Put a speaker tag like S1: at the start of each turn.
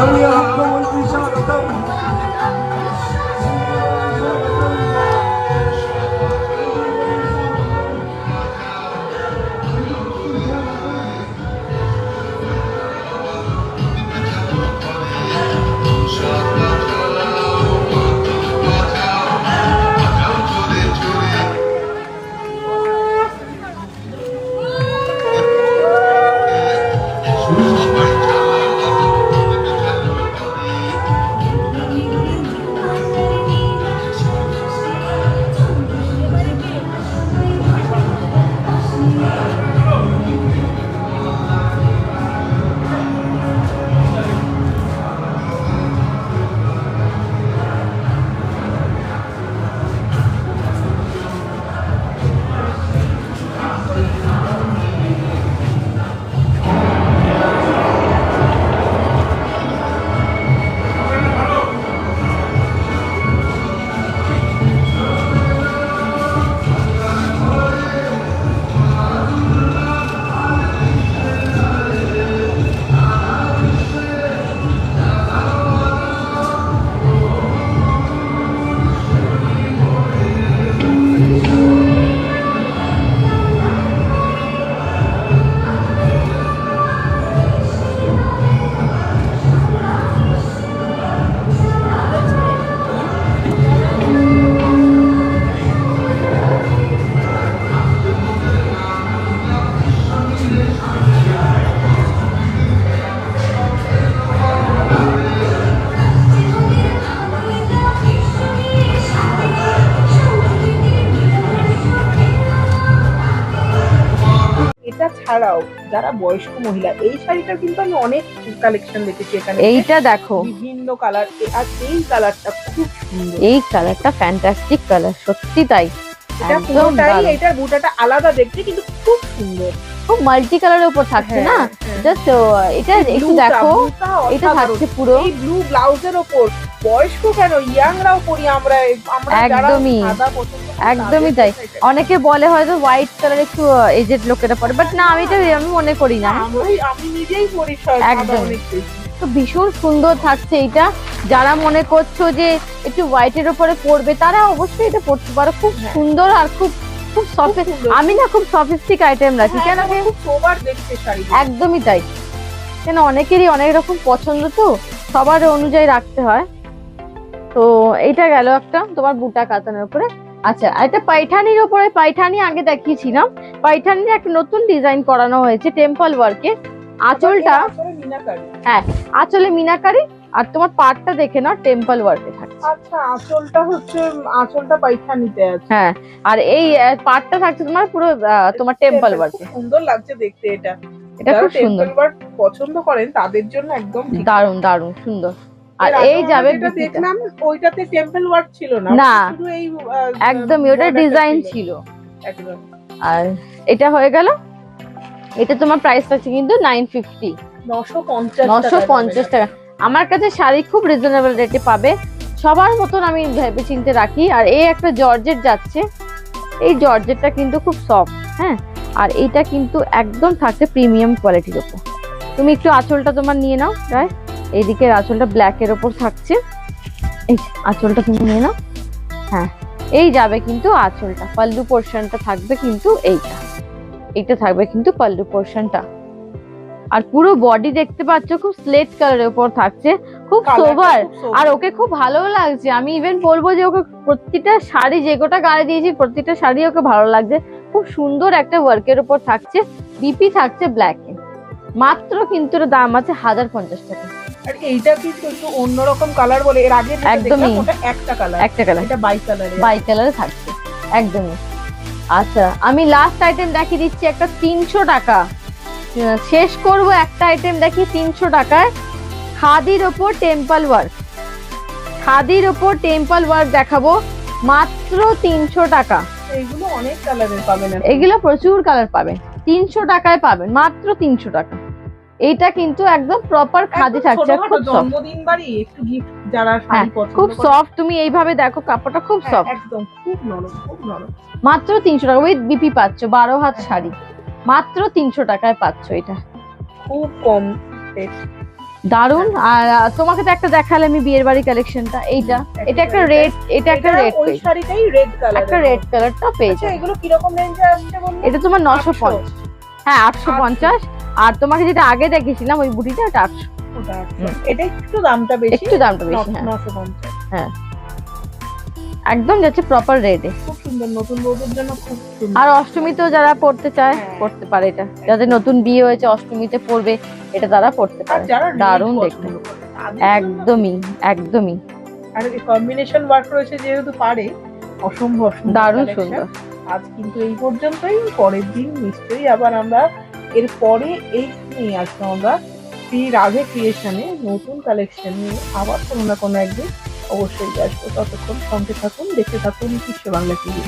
S1: 할렐루야. ছাড়াও যারা বয়স্ক মহিলা এই শাড়িটা কিন্তু আমি অনেক কালেকশন দেখেছি এখানে।
S2: এইটা দেখো।
S1: বিভিন্ন কালার আর এই কালারটা খুব সুন্দর।
S2: এই কালারটা ফ্যান্টাস্টিক কালার সত্যি তাই।
S1: এটা পুরোটাই। এটার বুটাটা আলাদা দেখতে কিন্তু খুব সুন্দর।
S2: খুব মাল্টি কালারের উপর থাকছে না?
S1: হ্যাঁ, হ্যাঁ।
S2: জাস্ট এটা একটু দেখো এটা থাকছে পুরো
S1: এই ব্লু ব্লাউজের ওপর বয়স্ক কেন ইয়াংরাও পরি আমরা আমরা
S2: একদমই। একদমই তাই। অনেকে বলে হয়তো হোয়াইট কালার একটু এজেড লোকেরা পরে বাট না আমি এটা আমি মনে করি না
S1: আমি নিজেই পরি
S2: একদম। তো ভীষণ সুন্দর থাকছে এটা যারা মনে করছ যে একটু হোয়াইটের উপরে পরবে তারা অবশ্যই এটা পরতে পারো খুব
S1: হ্যাঁ।
S2: সুন্দর আর খুব খুব আমি না খুব সফিস্টিক আইটেম রাখি।
S1: হ্যাঁ,
S2: কেন
S1: আমি
S2: একদমই তাই। কেন অনেকেরই অনেক রকম পছন্দ তো সবার অনুযায়ী রাখতে হয়। তো এইটা গেল একটা তোমার বুটা কাতানের উপরে। আচ্ছা একটা পাইঠানির উপরে পাইঠানি আগে দেখিয়েছিলাম। পাইঠানির একটা নতুন ডিজাইন করানো হয়েছে টেম্পল ওয়ার্কে আঁচলটা
S1: মিনাকারি?
S2: আঁচলে মিনাকারি আর তোমার পাটটা দেখে নাও টেম্পল ওয়ার্কে
S1: আচ্ছা আঁচলটা হচ্ছে আঁচলটা পাইখানিতে আছে।
S2: হ্যাঁ আর এই পাটটা থাকছে তোমার পুরো তোমার টেম্পল ওয়ার্কে
S1: সুন্দর লাগছে দেখতে এটা।
S2: এটা খুব সুন্দর।
S1: পছন্দ করেন তাদের জন্য একদম
S2: দারুণ দারুণ সুন্দর। আর এই যাবে
S1: দেখলাম ওইটাতে টেম্পল ওয়ার্ক ছিল না।
S2: না। একদমই ওটা ডিজাইন
S1: ছিল।
S2: ছিল।
S1: একদম।
S2: আর এটা হয়ে গেল। এটা তোমার প্রাইস আছে কিন্তু নাইন ফিফটি
S1: নশো পঞ্চাশ
S2: টাকা আমার কাছে শাড়ি খুব রিজনেবল রেটে পাবে। সবার মতন আমি ভেবে চিনতে রাখি। আর এই একটা জর্জেট যাচ্ছে। এই জর্জেটটা কিন্তু খুব সফট হ্যাঁ? আর এইটা কিন্তু একদম থাকছে প্রিমিয়াম কোয়ালিটির ওপর। তুমি একটু আঁচলটা তোমার নিয়ে নাও প্রায় এইদিকে আঁচলটা ব্ল্যাকের ওপর থাকছে। এই আঁচলটা তুমি নিয়ে নাও। হ্যাঁ এই যাবে কিন্তু আঁচলটা। পাল্লু পোর্শনটা থাকবে কিন্তু এইটা। এইটা থাকবে কিন্তু পাল্লু পোর্শনটা আর পুরো বডি দেখতে পাচ্ছ খুব স্লেট কালারের উপর থাকছে খুব সোবার আর ওকে খুব ভালো লাগছে। আমি ইভেন বলব যে ওকে প্রতিটা শাড়ি যে গোটা গায়ে দিয়েছি প্রতিটা শাড়ি ওকে ভালো লাগছে। খুব সুন্দর একটা ওয়ার্কের উপর থাকছে। বিপি থাকছে ব্ল্যাকে মাত্র কিন্তু এর দাম আছে হাজার পঞ্চাশ টাকা।
S1: আর এইটা কিন্তু একটু অন্যরকম কালার বলে। এর আগে
S2: একদমই।
S1: একটা কালার
S2: একটা কালার
S1: এটা বাই কালার
S2: বাই কালারে থাকছে। একদমই। আচ্ছা আমি লাস্ট আইটেম দেখিয়ে দিচ্ছি একটা তিনশো টাকা। শেষ করব একটা আইটেম দেখি তিনশো টাকায়। খাদির ওপর টেম্পল ওয়ার্ক খাদির ওপর টেম্পল ওয়ার্ক দেখাবো মাত্র তিনশো টাকা।
S1: এগুলো অনেক কালারের পাবেন
S2: এগুলো প্রচুর কালার পাবেন। তিনশো টাকায় পাবেন মাত্র তিনশো টাকা। এইটা কিন্তু একদম প্রপার খাদি থাকছে খুব সফট
S1: জন্মদিন বাড়ি একটু গিফট যারা
S2: হ্যাঁ,
S1: শাড়ি পছন্দ
S2: খুব সফট তুমি এইভাবে দেখো কাপড়টা খুব
S1: হ্যাঁ,
S2: সফট
S1: একদম খুব নরম খুব নরম।
S2: মাত্র তিনশো টাকা উইথ বিপি পাচ্ছ বারো হাত শাড়ি। মাত্র তিনশো টাকায় পাচ্ছ এটা।
S1: খুব কম।
S2: দারুণ আর তোমাকে তো একটা দেখালে আমি বিয়ের বাড়ি কালেকশনটা এইটা। এটা একটা রেড এটা একটা রেড
S1: ওই শাড়িটাই রেড কালার
S2: একটা রেড কালারটা পেয়ে যাবে।
S1: এগুলো কীরকম রেঞ্জে আসছে বলুন?
S2: এটা তোমার নশো
S1: 800
S2: পঞ্চাশ। হ্যাঁ আটশো। পঞ্চাশ। আর তোমাকে যেটা আগে দেখেছিলাম ওই বুটিটা
S1: ওটা আটশো। এটা একটু দামটা বেশি
S2: একটু দামটা বেশি হ্যাঁ।
S1: নশো পঞ্চাশ।
S2: একদম যাচ্ছে প্রপার রেডে
S1: খুব সুন্দর নতুন বউদের জন্য খুব সুন্দর।
S2: আর অষ্টমীতেও যারা পড়তে চায়
S1: হ্যাঁ।
S2: পড়তে পারে এটা। যাদের নতুন বিয়ে হয়েছে অষ্টমীতে পড়বে এটা তারা পড়তে পারে। দারুণ দেখতে। একদমই একদমই।
S1: আর কম্বিনেশন ওয়ার্ক রয়েছে যেহেতু পারে অসম্ভব
S2: দারুণ সুন্দর।
S1: আজ কিন্তু এই পর্যন্তই পরের দিন নিশ্চয়ই আবার আমরা এর এইখানেই এই নিয়ে আসব আমরা শ্রী রাধে ক্রিয়েশনে নতুন কালেকশন নিয়ে। আবার কোনো না কোনো একদিন অবশ্যই আসব। ততক্ষণ সঙ্গে থাকুন, দেখতে থাকুন, বিশ্ব বাংলা টিভি